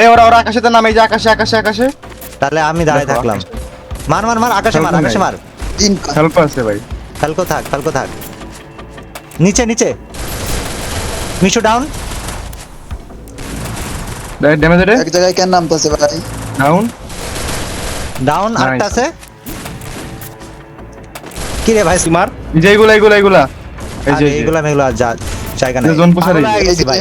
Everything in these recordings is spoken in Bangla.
এই ওরা ওরা আকাশেতে নামে এই যে আকাশে আকাশে আকাশে। তাহলে আমি দাঁড়ায় দেখো, থাকলাম। মার মার মার আকাশে মার আকাশে মার। তিন হেল্প আছে ভাই। ফালকো থাক ফালকো থাক। নিচে নিচে। মিশু ডাউন ড্যামেজ রে। এক জায়গায় কেন নামতেছে ভাই? Down down Nice. আটটা আছে কি রে ভাই? যে এইগুলা এইগুলা এইগুলা। এই যে আরে এইগুলা মেগুলা যা জায়গা নাই। জোন ভাই।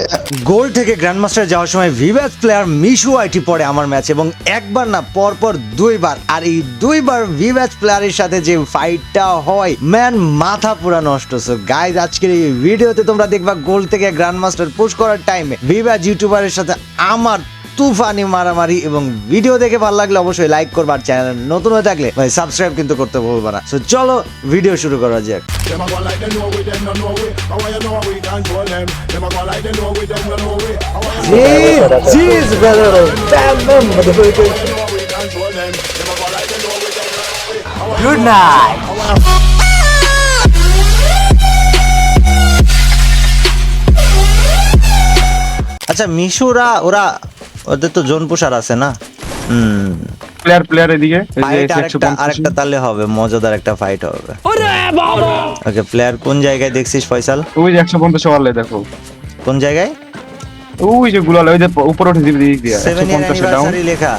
গোল থেকে গ্র্যান্ডমাস্টার যাওয়ার সময় ভিভাস প্লেয়ার মিশু আইটি পড়ে আমার ম্যাচ এবং একবার না পরপর দুইবার। আর এই দুইবার ভিভাস প্লেয়ারের সাথে যে ফাইটটা হয় ম্যান মাথা পুরা নষ্ট। সো গাইজ আজকের এই ভিডিওতে তোমরা দেখবা গোল থেকে গ্র্যান্ডমাস্টার পুশ করার টাইমে ভিভাস ইউটিউবারের সাথে আমার তুফানি মারামারি এবং ভিডিও দেখে ভালো লাগলে অবশ্যই লাইক করব আর চ্যানেল নতুন হয়ে থাকলে ভাই সাবস্ক্রাইব কিন্তু করতে বলব না। সো চলো ভিডিও শুরু করা যাক। Good night. আচ্ছা মিশুরা ওরা ওদের তো জোন পোষার আছে না? হুম। প্লেয়ার প্লেয়ার এদিকে। আরেকটা তাহলে হবে মজাদার একটা ফাইট হবে। ওকে প্লেয়ার কোন জায়গায় দেখছিস ফয়সাল? ওই যে 150 ওয়ালে দেখো। কোন জায়গায়? ওই যে গুলাল ওই যে উপরে উঠে দিবি দিক দিয়ে সেভেন ইয়ার 150 ডাউন লেখা।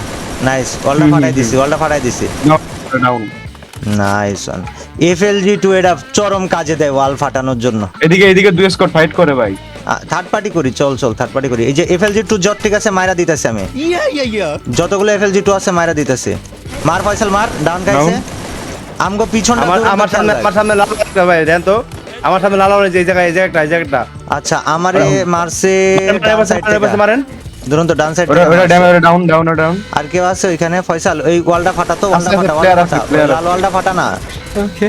নাইস ওয়ালটা হুম, ফাটাই দিছি ওয়ালটা ফাটাই দিছি। Down nice one FLG two এটা চরম কাজে দেয় ওয়াল ফাটানোর জন্য। এদিকে এদিকে দুই স্কোয়াড ফাইট করে ভাই। থার্ড পার্টি করি চল চল থার্ড পার্টি করি। এই যে এফএলজি টু জট ঠিক আছে মাইরা দিতেছে আমি। যতগুলো এফএলজি টু আছে মাইরা দিতেছে। মার ফয়সাল মার ডাউন খাইছে আমগো পিছন আমার আমার সামনে আমার সামনে লাল একটা ভাই দেন তো? আমার সামনে লাল হয়েছে এই জায়গায় এই জায়গাটা এই জায়গাটা। আচ্ছা আমারে মারছে মারেন। ধরুন তো ডান সাইড ওটা ওটা ডাউন ডাউন ডাউন আর কেউ আছে ওইখানে? ফয়সাল ওই ওয়ালটা ফাটা তো ওয়ালটা ফাটা আছে, ফাটা লাল ওয়ালটা ফাটা না। ওকে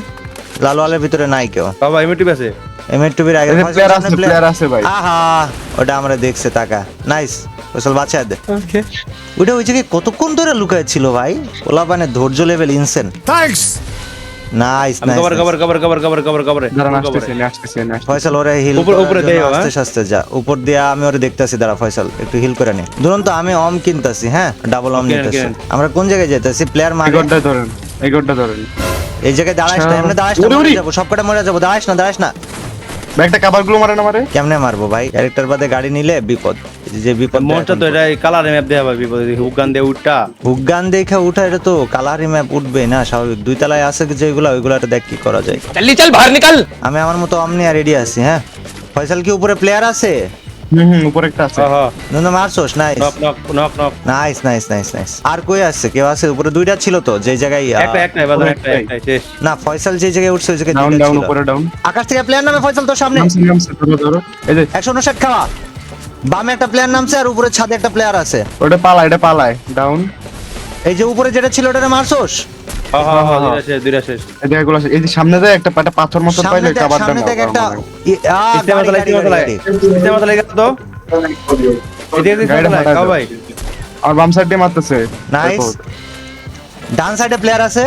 লাল ওয়ালের ভিতরে নাই কেউ। বাবা ইমিটিভ আছে এমএর টুবির আগে সামনে আছে, player আছে ভাই। আহা ওটা আমরা দেখছে টাকা। নাইস ফয়সাল বাঁচা দে। ওকে ওটা ওই জায়গায় কতক্ষণ ধরে লুকায় ছিল ভাই? ওলা মানে ধৈর্য লেভেল ইনসেন নাইস আমি cover cover cover cover cover cover cover দাঁড়ান আসতেছে আসতেছে আসতেছে। ফয়সাল ওরে হিল উপর- উপরে দেও, হ্যাঁ? আস্তে আস্তে যা। উপর দিয়ে আমি ওরে দেখতাছি দাঁড়া ফয়সাল একটু হিল করে নে। ধরুন তো আমি অম কিনতাছি হ্যাঁ? ডাবল অম নিতেছি। আমরা কোন জায়গায় যাইতাছি? প্লেয়ার এই মারে। গোডটা ধরেন ধরেন। এই জায়গায় দাঁড়াইস না আচ্ছা। এমনি দাঁড়াইস না মরে উড়ি। যাব সব মরে যাব দাঁড়াইস না দাঁড়াইস না। ব্যাগটা কাবারগুলো মারে না মারে? কেমনে মারবো ভাই? ক্যারেক্টার বাদে গাড়ি নিলে বিপদ। যে বিপদ তো এটা কালার ম্যাপ দেয়া ভাই বিপদ। দিয়ে উঠটা। দেখে উঠা এটা তো কালারি ম্যাপ উঠবে না স্বাভাবিক। দুই তলায় আছে যেগুলা ওইগুলো একটা দেখ কি করা যায়। চল চল বাহির নিকাল। আমি আমার মতো অমনি রেডি আছি হ্যাঁ? ফয়সাল কি উপরে প্লেয়ার আছে? হুম হুম উপরে একটা আছে। হ্যাঁ Nuno nice knock knock knock knock. Nice nice nice nice আর কই আছে? কেউ আছে? উপরে দুইটা ছিল তো যে জায়গায় একটা একটা বাজার একটা একটা শেষ। না ফয়সাল যে জায়গায় উঠছে ওই জায়গায় ডাউন ডাউন উপরে ডাউন আকাশ থেকে প্লেয়ার নামে ফয়সাল তোর সামনে। এই যে খাওয়া। বামে একটা প্লেয়ার নামছে আর উপরে ছাদে একটা প্লেয়ার আছে। ওটা পালায় এটা পালায়। ডাউন এই যে উপরে যেটা ছিল ওটা মারছোস? সামনে যায় একটা একটা পাথর মতো পাইলে দেখ কাবার সামনে দেখ একটা ইস্তেমা ইস্তেমা ইস্তেমা তো। ভাই। আর বাম সাইড মারতেছে। নাইস ডান সাইডে প্লেয়ার আছে।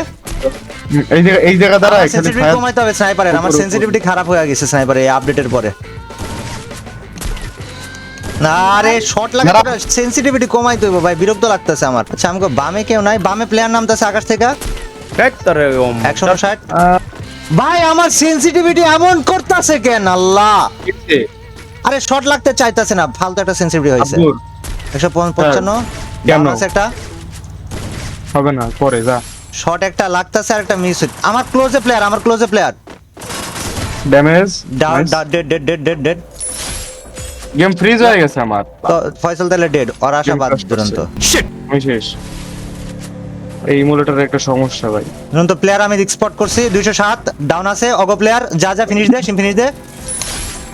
এই জায়গা এই জায়গা দ্বারা এখানে সেন্সিটিভিটি কমাইতে হবে স্নাইপারের আমার সেন্সিটিভিটি খারাপ হয়ে গেছে স্নাইপারে এই আপডেটের পরে। না আরে শর্ট লাগে না। সেন্সিটিভিটি কমাইতে হইব ভাই। বিরক্ত লাগতেছে আমার। আচ্ছা আমাকে বামে কেউ নাই বামে প্লেয়ার নামতেছে আকাশ থেকে। দেখ একশো ষাট। ভাই আমার সেন্সিটিভিটি এমন করতেছে কেন? আল্লাহ। আরে শর্ট লাগতে চাইতেছে না ফালতু একটা সেন্সিটিভিটি হয়েছে। আব্বুর, একশো পঞ্চান্ন আছে একটা। হবে না পরে যা। শর্ট একটা লাগতেছে আর একটা মিস আমার ক্লোজে প্লেয়ার আমার ক্লোজে player damage dead dead dead dead dead game freeze হয়ে গেছে আমার। তো ফয়সাল তাহলে ডেড ওর দুরন্ত। আমি শেষ। এই ইমুলেটরের একটা সমস্যা ভাই। দুরন্ত প্লেয়ার আমি স্পট করছি দুইশো সাত ডাউন আছে অগো প্লেয়ার যা যা ফিনিশ দে ফিনিশ দে।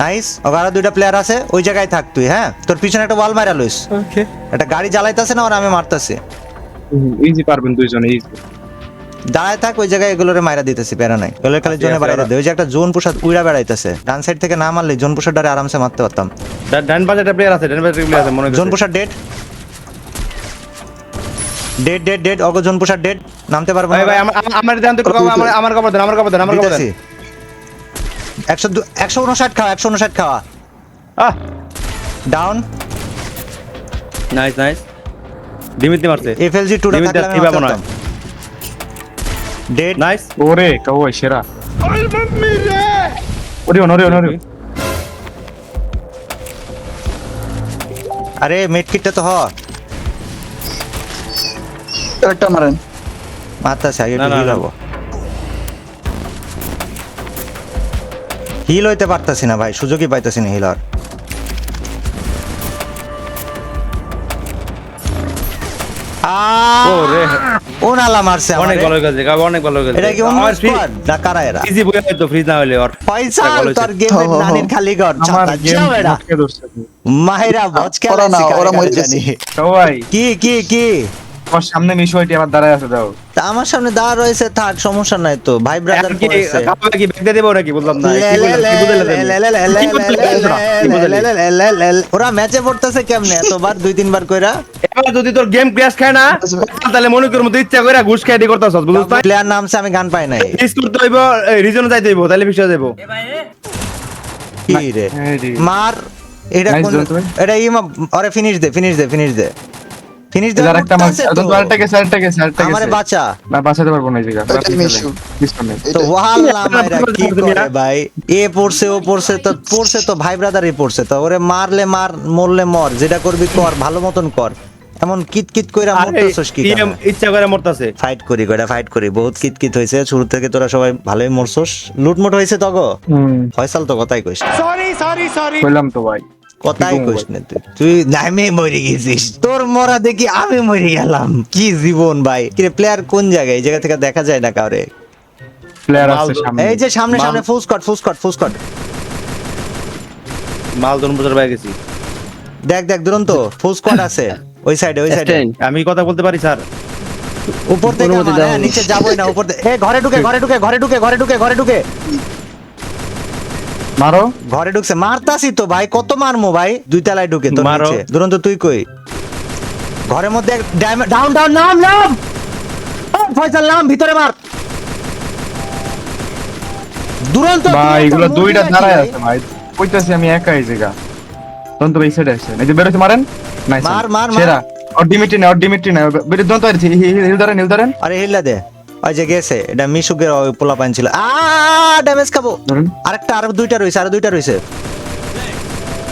নাইস ওগো আরও দুইটা প্লেয়ার আছে ওই জায়গায় থাক তুই হ্যাঁ? তোর পিছনে একটা ওয়াল মারা লইস। ওকে একটা গাড়ি জ্বালাইতেছে না ওর আমি মারতেছি। ইজি পারবেন দুইজনে ইজি দাঁড়ায় থাক ওই জায়গায় এগুলোরে মাইরা দিতেছি প্যারা নাই। এগুলোর খালি জোনে বাড়াইতে দে। ওই যে একটা জোন প্রসাদ উইরা বেড়াইতেছে। ডান সাইড থেকে না মারলে জোন প্রসাদ ডারে আরামসে মারতে পারতাম। ডান পাশে একটা প্লেয়ার আছে ডান পাশে প্লেয়ার আছে মনে জোন প্রসাদ ডেড ডেড ডেড ডেড অগো জোন প্রসাদ ডেড নামতে পারব ভাই না ভাই। আমার আমার- দেন তো আমার আমার কভার দেন আমার কভার দেন আমার কভার দিতেছি। দেন একশো দু- একশো উনষাট খাওয়া একশো উনষাট খাওয়া। আহ! ডাউন নাইস নাইস ডিমিতে মারছে। এফএলজি টুটা Limit থাকলে মনে মারতাম। ডেড নাইস ওরে কাউয়াই সেরা। ওরে ওরে ওরে আরে মেড কিটটা তো হ। একটা মারেন। না, একটু হিল হব হিল হইতে পারতাছি না ভাই সুযোগই পাইতাছি না হিল আর আহ! ওরে মারছে অনেক ভালো গেছে গাবে অনেক ভালো গেছে। এটা কি অন্য স্কোয়াড না কারা এরা? ইজি বই হয়তো ফ্রিজ না হলে ওর পয়সা তোর গেমের হো, হো, হো। নানির খালি ঘর আমার যাও এরা। আটকে ধরছে। মাহিরা ওরা না, ওরা মরে জানি। কাউয়াই কি কি কি? আমার সামনে আমার দাঁড়ায় আছে দাও। আমার সামনে দাঁড়া রয়েছে থাক সমস্যা নাই তো। ভাই ব্রাদার কি কাপড় কি ব্যাগ দেবো নাকি? বললাম না? ওরা ম্যাচে পড়তেছে কেমনে? এতবার দুই তিনবার কইরা? এবার যদি তোর গেম ক্র্যাশ খায় না তাহলে মনে তুই ইচ্ছা করে ঘুষ খাই করতেছ বুঝছ? না প্লেয়ার নামছে আমি গান পাই নাই। মিস করতে হইব রিজনে যাইতে হইব তাহলে বিষয় যাইব। কি রে? রে। মার এটা কোন এটা ইমা আরে ফিনিশ দে ফিনিশ দে ফিনিশ দে। ফিনিশ একটা মার উঠতাছে তো। তো আরেকটা গেছে আরেকটা গেছে। আরেকটা আমারে বাঁচা। না বাঁচাতে পারব না তো। মাইরা কি করে ভাই? এ পড়ছে ও পড়ছে তো পড়ছে তো ভাই ব্রাদার এ পড়ছে তো। ওরে মারলে মার মরলে মর যেটা করবি কর ভালো মতন কর। এমন কিত কিত কইরা মরতেছস কি ইয়ে ইচ্ছা করে মরতাছে। ফাইট করি কইরা ফাইট করি বহুত কিত কিত হইছে। শুরু থেকে তোরা সবাই ভালোই মরছস। লুটমুট হইছে তগো? হুম। ফয়সাল তো কথাই কইস। না। কইলাম তো ভাই। কথাই কইস না তুই। তুই নামে মরে গেছিস। তোর মরা দেখি আমি মরে গেলাম। কি জীবন ভাই? কি প্লেয়ার কোন জায়গায়? এই জায়গা থেকে দেখা যায় না কাউরে? প্লেয়ার আছে সামনে। এই যে সামনে সামনে ফুসকট ফুসকট ফুসকট মাল দন বছর বাইরে গেছি। দেখ দেখ দুরন্ত। ফুল স্কোয়াড আছে। ওই সাইডে ওই সাইডে আমি কথা বলতে পারি স্যার। উপর থেকে হ্যাঁ, নিচে যাবোই না উপর থেকে এ ঘরে ঢুকে ঘরে ঢুকে ঘরে ঢুকে ঘরে ঢুকে ঘরে ঢুকে। মারো। ঘরে ঢুকছে। মারতাছি তো ভাই কত মারমু ভাই? দুই তলায় ঢুকে তোর মারো। দুরন্ত তুই কই? ঘরের মধ্যে ডাউন ডাউন নাম নাম! ও, ফয়সাল নাম ভিতরে মার। দুরন্ত ভাই এগুলো দুইটা দাঁড়ায় আছে ভাই। কইতাছি আমি একা এই জায়গা। তখন তো এই সাইডে আছে। এই যে বেরোতে মারেন? নাইস মার, মার, মার। সেরা। আর ডিমিটি না আর ডিমিটি না বেরো দন্ত আর হিল ধরেন হিল ধরেন। আরে হিল্লা দে। ওই যে গেছে এটা মিশুকের ওই পোলা পান ছিল। আ ড্যামেজ খাব। আরেকটা আরও দুইটা রইছে আরও দুইটা রইছে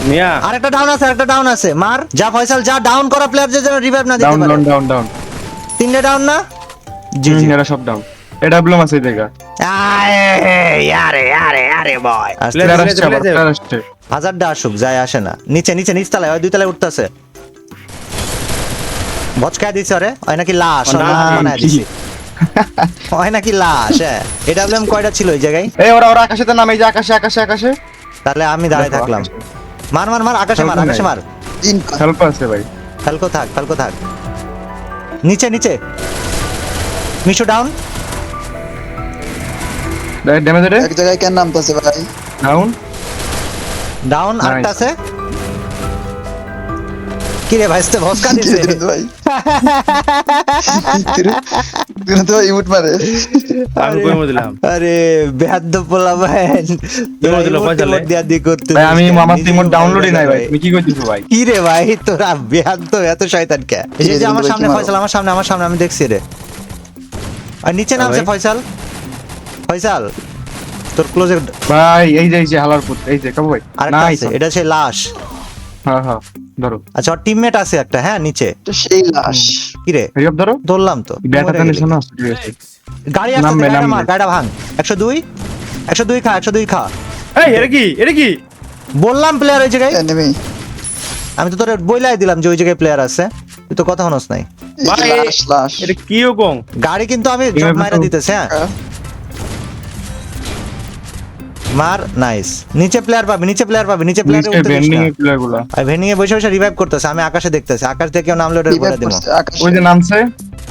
মিয়া। আরেকটা ডাউন আছে আরেকটা ডাউন আছে। মার যা ফয়সাল যা ডাউন করা প্লেয়ার যে যেন রিভাইভ না দিতে পারে। ডাউন ডাউন ডাউন তিনটে ডাউন না? জি জি। এরা সব ডাউন এটা ব্লম আছে এই জায়গা আরে আরে আরে আরে বয় হাজারটা আসুক যায় আসে না। নিচে নিচে নিচ তলায় ওই দুই তলায় উঠতেছে। ভচকায় দিছে রে ওই নাকি লাশ না, লাশ বানায় দিছে। ওই নাকি লাশ? হ্যাঁ কয়টা ছিল ওই জায়গায়? এই ওরা ওরা আকাশে তো নামে এই যে আকাশে আকাশে আকাশে। তাহলে আমি দাঁড়ায় থাকলাম। মার মার মার আকাশে মার আকাশে মার। হেল্প আছে ভাই। ফালকো থাক ফালকো থাক। নিচে নিচে। মিশু ডাউন। ড্যামেজ রে এক জায়গায় কেন নামতেছে ভাই? Down down. আরেকটা আছে। কি রে ভাইস্তে ভস্কা দিছে? ভাই? ভাই ইমোট মারে। আমি কই দিলাম। আরে বেহাদ্দ পোলা ভাই। দিল, দিল, পয়সা লে। দিয়া দি করতে ভাই আমি টিমোট ভয় ডাউনলোডই নাই ভাই। তুমি কি কইতেছো ভাই? কি রে ভাই তোরা বেহাদ্দ এত শয়তান কে? এই যে- আমার ভাই, সামনে? ফয়সাল আমার সামনে আমার সামনে আমি দেখছি রে। আর নিচে নামছে ভাই। ফয়সাল। ফয়সাল তোর ক্লোজে ভাই এই যে এই যে হালার পুত এই যে কাবু ভাই। আরেকটা আছে এটা সে লাশ। হ্যাঁ হ্যাঁ। ধরো। আচ্ছা ওর টিমমেট আছে একটা হ্যাঁ নিচে। তো সেই লাশ। কি রে রিপ ধরো। ধরলাম তো। ব্যাটা মরে তো গেলি। নিশানা আছে ঠিক আছে। গাড়ি আসছে নামবে, গাড়িটা মার গাড়িটা ভাঙ। একশো দুই একশো দুই খা একশো দুই খা। এই এটা কি? এটা কি? বললাম প্লেয়ার ওই জায়গায়। এনিমি আমি তো তোর বইলাই দিলাম যে ওই জায়গায় প্লেয়ার আছে। তুই তো কথা হনস নাই। ভাই, লাশ লাশ। এটা কি গাড়ি কিন্তু আমি জব মাইরা দিতেছে হ্যাঁ। হ্যাঁ। মার নাইস নিচে প্লেয়ার পাবে নিচে প্লেয়ার পাবি নিচে প্লেয়ারে উঠতে দিস না। এর প্লেয়ারগুলা। আর ভেন্ডিং এ বসে বসে রিভাইভ করতেছে আমি আকাশে দেখতেছি আকাশ থেকে কেউ নামলে ওটা বলে Revive আকাশে। ওই যে নামছে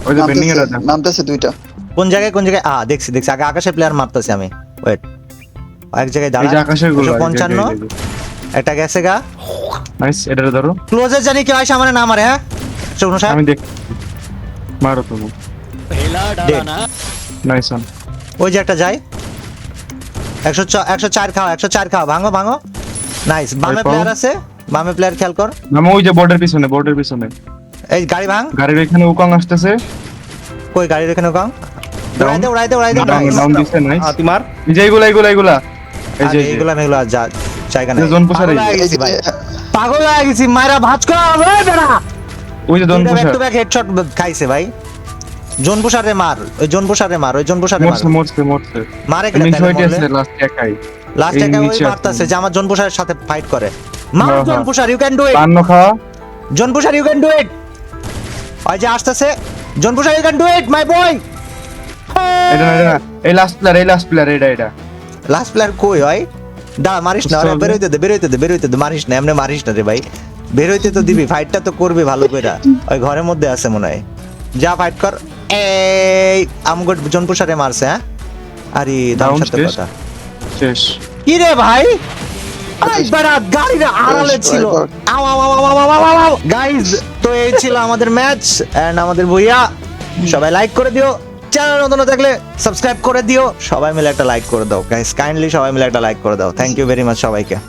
ওই যে বেন্ডিং এর নামতেছে, আছে নামতেছে দুইটা। কোন জায়গায় কোন জায়গায়? আ দেখছি দেখছি আগে আকাশে প্লেয়ার মারতেছি আমি। ওয়েট এক জায়গায় এই যে দাঁড়া আকাশেরগুলো একশো পঞ্চান্ন। একটা গেছে গা। নাইস এটা ধরো। ক্লোজে জানি কেউ আসে আমার না মারে হ্যাঁ? শোনো সাহেব? আমি দেখ মারো তুমি। Dead। নাইস ওয়ান ওই যে একটা যায়। একশো একশো চার খাও একশো চার খাও। ভাঙো ভাঙো। নাইস বামে প্লেয়ার আছে? বামে প্লেয়ার খেয়াল কর। আমি ওই যে বোর্ডের পিছনে বোর্ডের পিছনে। এই গাড়ি ভাঙ। গাড়ির এখানে উকাং আসতেছে। কই গাড়ির এখানে কাম উড়াইতে উড়াইতে উড়াইতে ডাউন ডাউন দিছে নাইস আ, তোমার এই যে এইগুলা এইগুলা এইগুলা এই যে। এইগুলা মেগুলা যা। জায়গা নাই। জন পোষার পাগল। হয়ে গেছি মায়েরা ভাজ করা। ওই বেড়া। ওই যে ব্যাক পোষার। ব্যাক হেডশট খাইছে ভাই। জন মার ওই জন মার ওই জন মার। মরছে মরছে মরছে। মারে কেন হইতে লাস্ট একাই। লাস্ট এই একা ওই মারতাছে যে আমার জন সাথে ফাইট করে। মার হ্যাঁ, হ্যাঁ। পোষার ইউ ক্যান ডু ইট পান্ন খাওয়া জন পোষার ইউ ক্যান ডু ইট ওই যে আসতেছে। John you can do it my boy এটা না এই লাস্ট প্লেয়ার এই লাস্ট প্লেয়ার এটা এটা লাস্ট প্লেয়ার কই হয় দাঁড়া মারিস না আরে চলবে। বেরোইতে দে বেরোইতে দে বেরোইতে দে মারিস না এমনি মারিস না রে ভাই। বেরোইতে তো দিবি ফাইটটা তো করবি ভালো কইরা। ওই ঘরের মধ্যে আছে মনে হয়। যা ফাইট কর। এই আমগো জনপুষারে মারছে হ্যাঁ? আরে সাথে কথা। শেষ। কি রে ভাই? আড়ালে ছিল। তো এই ছিল আমাদের ম্যাচ এন্ড আমাদের ভুইয়া। সবাই লাইক করে দিও। চ্যানেল নতুন থাকলে সাবস্ক্রাইব করে দিও। সবাই মিলে একটা লাইক করে দাও। গাইস কাইন্ডলি সবাই মিলে একটা লাইক করে দাও। থ্যাংক ইউ ভেরি মাচ সবাইকে।